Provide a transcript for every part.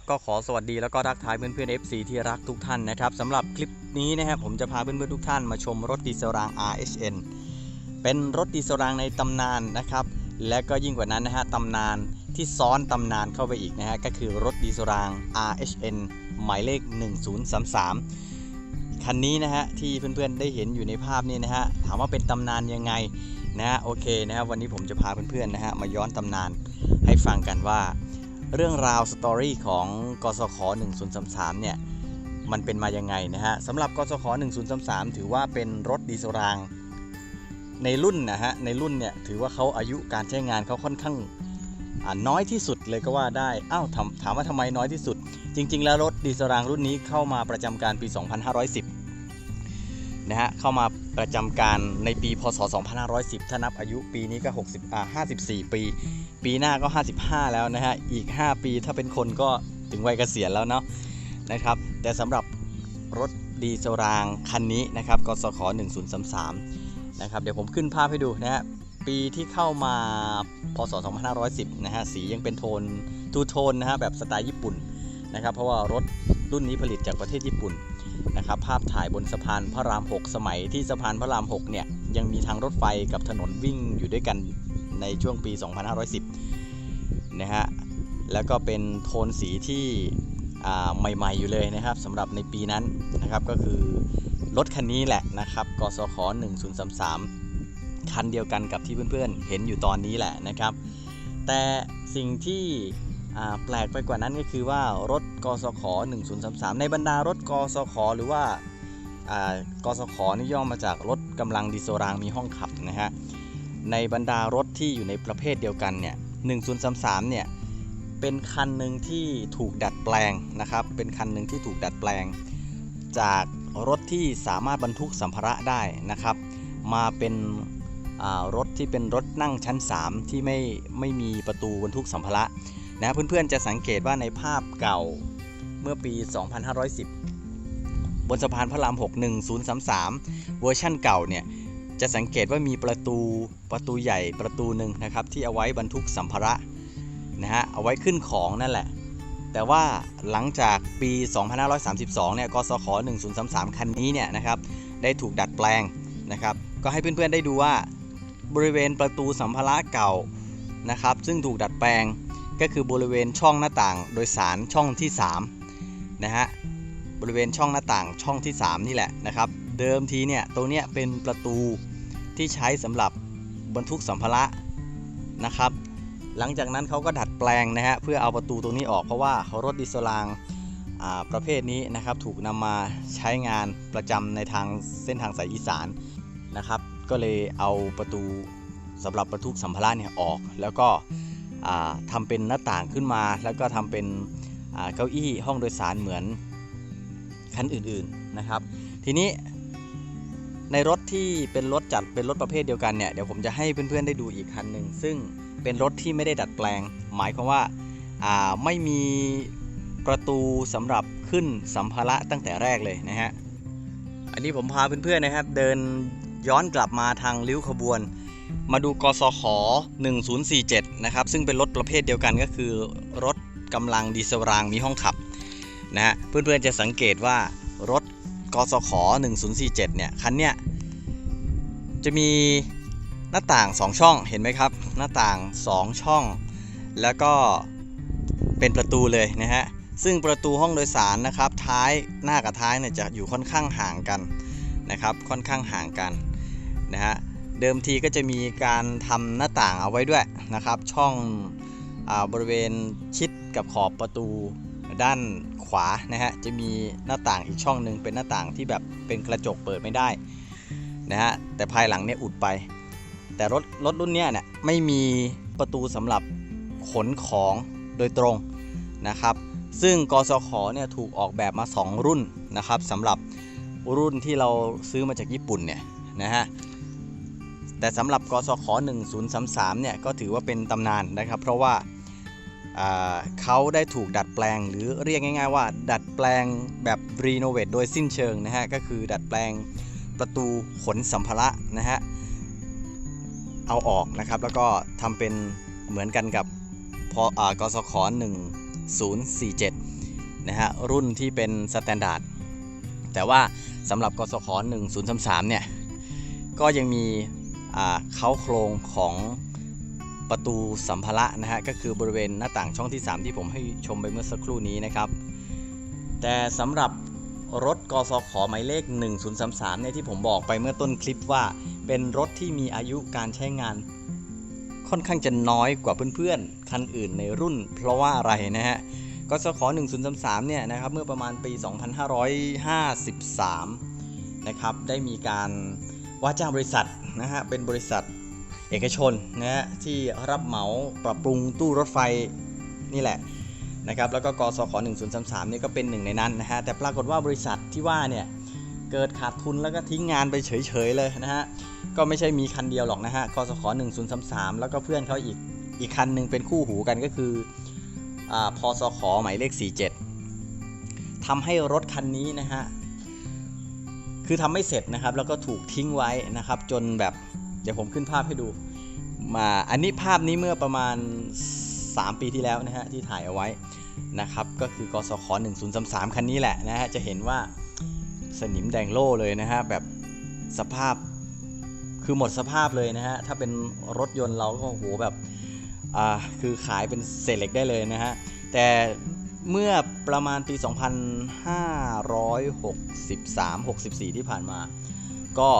ครับก็ขอสวัสดีแล้วก็ทักทายเพื่อนๆ FC ที่รักทุกท่านนะครับสำหรับคลิปนี้นะครับผมจะพาเพื่อนๆทุกท่านมาชมรถดีเซลราง RHN เป็นรถดีเซลรางในตำนานนะครับและก็ยิ่งกว่านั้นนะฮะตำนานที่ซ้อนตำนานเข้าไปอีกนะฮะก็คือรถดีเซลราง RHN หมายเลข 1033 คันนี้นะฮะที่เพื่อนๆได้เห็นอยู่ในภาพนี้นะฮะถามว่าเป็นตำนานยังไงนะฮะโอเคนะฮะวันนี้ผมจะพาเพื่อนๆนะฮะมาย้อนตำนานให้ฟังกันว่า เรื่องราวสตอรี่ของกสข1033 เนี่ย มันเป็นมายังไงนะฮะสำหรับกสข1033 ถือว่าเป็นรถดีเซลราง ในรุ่นนะฮะในรุ่นเนี่ยถือว่าเขาอายุการใช้งานเขาค่อนข้างน้อยที่สุดเลยก็ว่าได้อ้าวถถามว่าทำไมน้อยที่สุด จริง ๆ แล้วรถดีเซลรางรุ่นนี้เข้ามาประจำการปี 2510 นะฮะเข้ามาประจำการในปีพศ 2510 ถ้านับอายุปีนี้ก็60อ่า54 ปี ปีหน้าก็ 55 แล้วนะฮะอีก 5 ปีถ้าเป็นคนก็ถึงวัยเกษียณแล้วเนาะนะครับ แต่สำหรับรถดีเซลรางคันนี้นะครับกสข1033นะครับเดี๋ยวผมขึ้นภาพให้ดูนะฮะปีที่เข้ามาพศ 2510 นะฮะสียังเป็นโทนทูโทนนะฮะแบบสไตล์ญี่ปุ่นนะครับเพราะว่ารถรุ่นนี้ผลิตจากประเทศญี่ปุ่น นะครับภาพถ่ายบนสะพานพระราม 6 สมัยที่สะพานพระราม 6 เนี่ย ยังมีทางรถไฟกับถนนวิ่งอยู่ด้วยกันในช่วงปี 2510 นะฮะ แล้วก็เป็นโทนสีที่ใหม่ๆอยู่เลยนะครับสำหรับในปีนั้นนะครับก็คือรถคันนี้แหละนะครับกสข1033 คันเดียวกันกับที่เพื่อนๆ เห็นอยู่ตอนนี้แหละนะครับ แต่สิ่งที่ แปลกไปกว่านั้นก็คือว่ารถกสข1033 ในบรรดารถกสขหรือว่ากสขนี่ย่อมาจากรถกำลังดีเซรางมีห้องขับนะฮะในบรรดารถที่อยู่ในประเภทเดียวกันเนี่ย1033เนี่ยเป็นคันหนึ่งที่ถูกดัดแปลงนะครับ เป็นคันหนึ่งที่ถูกดัดแปลง จากรถที่สามารถบรรทุกสัมภาระได้นะครับ มาเป็นรถที่เป็นรถนั่งชั้น 3 ที่ไม่ไม่มีประตูบรรทุกสัมภาระ นะเพื่อนๆจะสังเกตว่าในภาพเก่าเมื่อปี 2510 บนสะพานพระราม 6 1033 เวอร์ชั่นเก่าเนี่ยจะสังเกตว่ามีประตูประตูใหญ่ประตูหนึ่งนะครับที่เอาไว้บรรทุกสัมภาระนะฮะเอาไว้ขึ้นของนั่นแหละ แต่ว่าหลังจากปี 2532 เนี่ยกสข1033 คันนี้เนี่ยนะครับได้ถูกดัดแปลงนะครับก็ให้เพื่อนๆได้ดูว่าบริเวณประตูสัมภาระเก่านะครับซึ่งถูกดัดแปลง ก็คือบริเวณช่องหน้าต่างโดยสารช่องที่3นะฮะบริเวณช่องหน้าต่างช่องที่ 3 นี่แหละนะครับ เดิมทีเนี่ยตรงเนี้ยเป็นประตูที่ใช้สำหรับบรรทุกสัมภาระนะครับ หลังจากนั้นเขาก็ดัดแปลงนะฮะเพื่อเอาประตูตรงนี้ออกเพราะว่ารถดีเซลางอ่าประเภทนี้นะครับถูกนำมาใช้งานประจำในทางเส้นทางสายอีสานนะครับ ก็เลยเอาประตูสำหรับบรรทุกสัมภาระเนี่ยออก แล้วก็ อ่าทำเป็นหน้าต่างขึ้นมา แล้วก็ทำเป็นเก้าอี้ห้องโดยสารเหมือนคันอื่นๆนะครับ ทีนี้ในรถที่เป็นรถจัดเป็นรถประเภทเดียวกันเนี่ยเดี๋ยวผมจะให้เพื่อนๆได้ดูอีกคันหนึ่งซึ่งเป็นรถที่ไม่ได้ดัดแปลง หมายความว่าอ่าไม่มีประตูสำหรับขึ้นสัมภาระตั้งแต่แรกเลยนะฮะอันนี้ผมพาเพื่อนๆนะครับ เดินย้อนกลับมาทางริ้วขบวน มาดูกสข1047 นะครับ ซึ่งเป็นรถประเภทเดียวกันก็คือรถกำลังดีเซลรางมีห้องขับนะฮะเพื่อนๆจะสังเกตว่ารถกสข1047 เนี่ยคันเนี้ยจะมีหน้าต่าง 2 ช่องเห็นไหมครับ หน้าต่าง 2 ช่อง แล้วก็เป็นประตูเลยนะฮะซึ่งประตูห้องโดยสารนะครับท้ายหน้ากับท้ายเนี่ยจะอยู่ค่อนข้างห่างกันนะครับค่อนข้างห่างกันนะฮะ เดิมทีก็จะมีการทำหน้าต่างเอาไว้ด้วยนะครับ ช่องอบริเวณชิดกับขอบประตูด้านขวานะฮะจะมีหน้าต่างอีกช่องหนึ่งเป็นหน้าต่างที่แบบเป็นกระจกเปิดไม่ได้นะฮะแต่ภายหลังเนี่ยอุดไป แต่รถรถรุ่นเนี้ยเนี่ยไม่มีประตูสำหรับขนของโดยตรงนะครับ ซึ่งกสขเนี่ยถูกออกแบบมา 2 รุ่นนะครับสำหรับรุ่นที่เราซื้อมาจากญี่ปุ่นเนี่ยนะฮะ แต่สำหรับกสข1033เนี่ยก็ถือว่าเป็นตำนานนะครับ เพราะว่าอ่าเขาได้ถูกดัดแปลงหรือเรียกง่าย ๆ ว่า ดัดแปลงแบบรีโนเวทโดยสิ้นเชิงนะฮะก็คือดัดแปลงประตูขนสัมภาระนะฮะเอาออกนะครับแล้วก็ทำเป็นเหมือนกันกับพออกสข1047นะฮะรุ่นที่เป็นสแตนดาร์ดแต่ว่าสำหรับกสข1033เนี่ยก็ยังมี เค้าโครงของประตูสัมภาระนะฮะก็คือบริเวณหน้าต่างช่องที่ 3 ที่ผมให้ชมไปเมื่อสักครู่นี้นะครับ แต่สำหรับรถกสขหมายเลข 1033เนี่ยที่ผมบอกไปเมื่อต้นคลิปว่าเป็นรถที่มีอายุการใช้งาน ค่อนข้างจะน้อยกว่าเพื่อนๆ คันอื่นในรุ่น เพราะว่าอะไรนะฮะกสข1033เนี่ยนะครับเมื่อประมาณปี 2553นะครับได้มีการ ว่าจ้างบริษัทนะฮะเป็นบริษัทเอกชนนะฮะที่รับเหมาปรับปรุงตู้รถไฟนี่แหละนะครับแล้วก็กสข1033นี่ก็เป็นหนึ่งในนั้นนะฮะแต่ปรากฏว่าบริษัทที่ว่าเนี่ยเกิดขาดทุนแล้วก็ทิ้งงานไปเฉยๆเลยนะฮะก็ไม่ใช่มีคันเดียวหรอกนะฮะกสข1033 แล้วก็เพื่อนเขาอีกอีกคันหนึ่งเป็นคู่หูกันก็คืออาพสขหมายเลข 47ทำให้รถคันนี้นะฮะ คือทำไม่เสร็จนะครับ แล้วก็ถูกทิ้งไว้นะครับ จนแบบเดี๋ยวผมขึ้นภาพให้ดูมาอันนี้ภาพนี้เมื่อประมาณ 3 ปีที่แล้วนะฮะที่ถ่ายเอาไว้นะครับ ก็คือกสข1033 คันนี้แหละนะฮะจะเห็นว่าสนิมแดงโล่เลยนะฮะแบบสภาพคือหมดสภาพเลยนะฮะถ้าเป็นรถยนต์เราก็โหแบบอ่าคือขายเป็นเศษเหล็กได้เลยนะฮะแต่ เมื่อประมาณปี 2563 64 ที่ผ่านมา ก็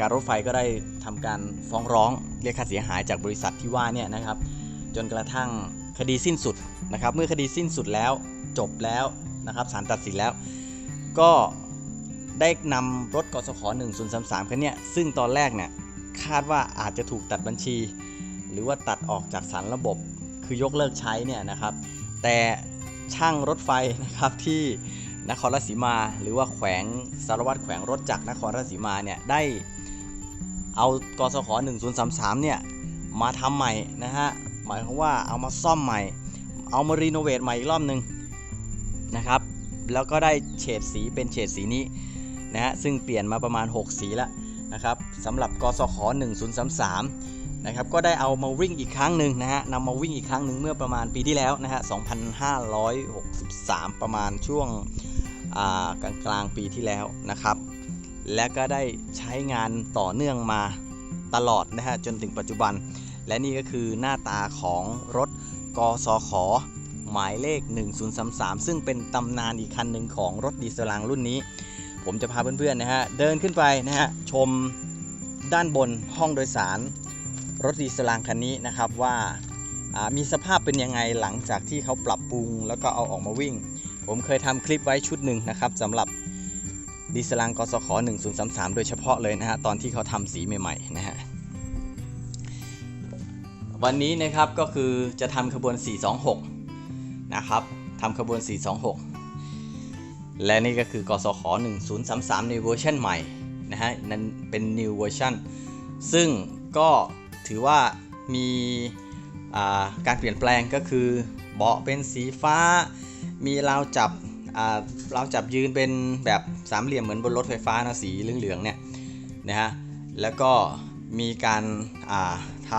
การรถไฟก็ได้ทำการฟ้องร้องเรียกค่าเสียหายจากบริษัทที่ว่าเนี่ยนะครับ จนกระทั่งคดีสิ้นสุดนะครับ เมื่อคดีสิ้นสุดแล้วจบแล้วนะครับศาลตัดสินแล้ว ก็ได้นำรถกสข1033คันเนี้ยซึ่งตอนแรกเนี่ยคาดว่าอาจจะถูกตัดบัญชี หรือว่าตัดออกจากสารระบบ คือยกเลิกใช้เนี่ยนะครับ แต่ช่างรถไฟนะครับที่นครราชสีมา หรือว่าแขวงสารวัตรแขวงรถจากรนครราชสีมาเนี่ยได้เอากสข1033เนี่ยมาทำใหม่นะฮะหมายความว่าเอามาซ่อมใหม่ เอามารีโนเวทใหม่อีกรอบหนึ่งนะครับ แล้วก็ได้เฉดสีเป็นเฉดสีนี้นะฮะซึ่งเปลี่ยนมาประมาณ 6 สีแล้วนะครับสำหรับกสข1033 นะครับก็ได้เอามาวิ่งอีกครั้งหนึ่งนะฮะนำมาวิ่งอีกครั้งหนึ่งเมื่อประมาณปีที่แล้วนะฮะ 2563 ประมาณช่วงกลางกลางปีที่แล้วนะครับ และก็ได้ใช้งานต่อเนื่องมาตลอดนะฮะจนถึงปัจจุบัน และนี่ก็คือหน้าตาของรถกสขหมายเลข 1033 ซึ่งเป็นตำนานอีกคันหนึ่งของรถดีเซลลังรุ่นนี้ ผมจะพาเพื่อนๆนะฮะเดินขึ้นไปนะฮะชมด้านบนห้องโดยสาร รถดีเซลลังคันนี้นะครับว่ามีสภาพเป็นยังไงหลังจากที่เขาปรับปรุง แล้วก็เอาออกมาวิ่ง ผมเคยทำคลิปไว้ชุดหนึ่งนะครับสำหรับดีเซลลังกสข1033 โดยเฉพาะเลยนะฮะตอนที่เขาทำสีใหม่ๆนะฮะวันนี้นะครับก็คือจะทำขบวน 426 นะครับทำขบวน 426 และนี่ก็คือกสข1033 ในเวอร์ชันใหม่นะฮะนั้นเป็น new version ซึ่งก็ ถือว่ามีาการเปลี่ยนแปลงก็คือเบาะเป็นสีฟ้า มีราวจับราวจับยืนเป็นแบบสามเหลี่ยมเหมือนบนรถไฟฟ้านะสีเหลืองๆเนี่ยนะฮะแล้วก็มีการาท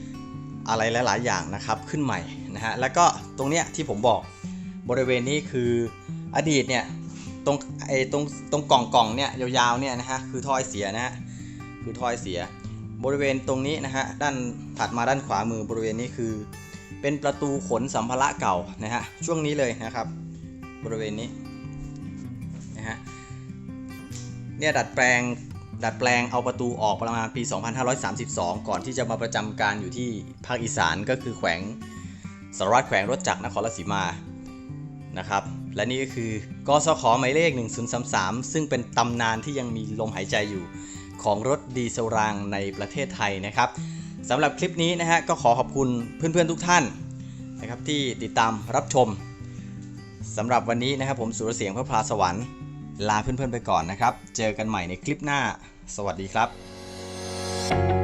ำอะไรหลาย ๆ อย่างนะครับขึ้นใหม่นะฮะแล้วก็ตรงเนี้ยที่ผมบอกบริเวณนี้คืออดีตเนี่ยตรงไอ้ตรงตรงกล่องกล่องเนี่ยยาวๆเนี่ยนะฮะคือท่อไอเสียนะฮะคือท่อไอเสีย บริเวณตรงนี้นะฮะด้านถัดมาด้านขวามือบริเวณนี้คือ เป็นประตูขนสัมภาระเก่านะฮะช่วงนี้เลยนะครับ บริเวณนี้นะฮะเนี่ยดัดแปลงดัดแปลงเอาประตูออกประมาณปี 2532 ก่อนที่จะมาประจำการอยู่ที่ภาคอีสานก็คือแขวงสารวัตรแขวงรถจักรนครราชสีมานะครับและนี่ก็คือกสขหมายเลข 1033 ซึ่งเป็นตำนานที่ยังมีลมหายใจอยู่ ของรถดีเซลรางในประเทศไทยนะครับสำหรับคลิปนี้นะฮะก็ขอขอบคุณเพื่อนๆทุกท่านนะครับที่ติดตามรับชมสำหรับวันนี้นะครับผมสุรเสียงพระพลาสวรรค์ลาเพื่อนๆไปก่อนนะครับ เจอกันใหม่ในคลิปหน้า สวัสดีครับ